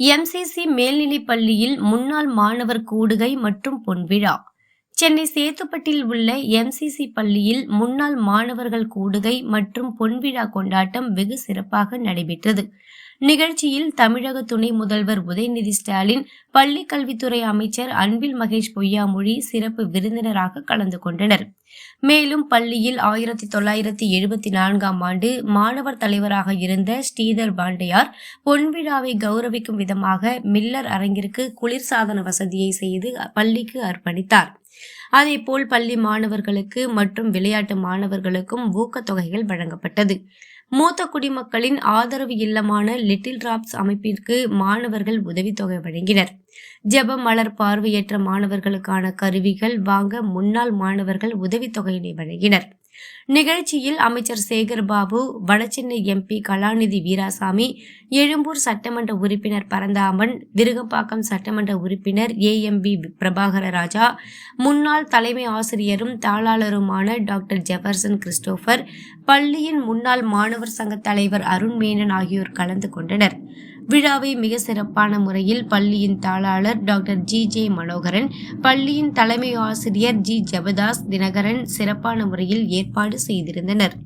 MCC மேல்நிலைப் பள்ளியில் முன்னாள் மாணவர் கூடுகை மற்றும் பொன்விழா சென்னை சேத்துப்பட்டில் உள்ள எம்சிசி பள்ளியில் முன்னாள் மாணவர்கள் கூடுகை மற்றும் பொன்விழா கொண்டாட்டம் வெகு சிறப்பாக நடைபெற்றது. நிகழ்ச்சியில் தமிழக துணை முதல்வர் உதயநிதி ஸ்டாலின் பள்ளி கல்வித்துறை அமைச்சர் அன்பில் மகேஷ் பொய்யாமொழி சிறப்பு விருந்தினராக கலந்து கொண்டனர். மேலும் பள்ளியில் ஆயிரத்தி தொள்ளாயிரத்தி எழுபத்தி நான்காம் ஆண்டு மாணவர் தலைவராக இருந்த ஸ்ரீதர் பாண்டையார் பொன்விழாவை கௌரவிக்கும் விதமாக மில்லர் அரங்கிற்கு குளிர்சாதன வசதியை செய்து பள்ளிக்கு அர்ப்பணித்தார். அதேபோல் பள்ளி மாணவர்களுக்கு மற்றும் விளையாட்டு மாணவர்களுக்கும் ஊக்கத்தொகைகள் வழங்கப்பட்டது. மூத்த குடிமக்களின் ஆதரவு இல்லமான லிட்டில் டிராப்ஸ் அமைப்பிற்கு மாணவர்கள் உதவித்தொகை வழங்கினர். ஜெப மலர் பார்வையற்ற மாணவர்களுக்கான கருவிகள் வாங்க முன்னாள் மாணவர்கள் உதவித்தொகையினை வழங்கினர் நிகழ்ச்சியில் அமைச்சர் சேகர் பாபு வடசென்னை எம்பி கலாநிதி வீராசாமி எழும்பூர் சட்டமன்ற உறுப்பினர் பரந்தாமன் விருகம்பாக்கம் சட்டமன்ற உறுப்பினர் ஏ ஏஎம்பி பிரபாகர ராஜா முன்னாள் தலைமை ஆசிரியரும் தாளாளருமான டாக்டர் ஜெபர்சன் கிறிஸ்டோபர் பள்ளியின் முன்னாள் மாணவர் சங்க தலைவர் அருண் மேனன் ஆகியோர் கலந்து கொண்டனர். விழாவை மிக சிறப்பான முறையில் பள்ளியின் தாளாளர் டாக்டர் ஜி ஜே மனோகரன் பள்ளியின் தலைமை ஆசிரியர் ஜி ஜபதாஸ் தினகரன் சிறப்பான முறையில் ஏற்பாடு செய்திருந்தனர்.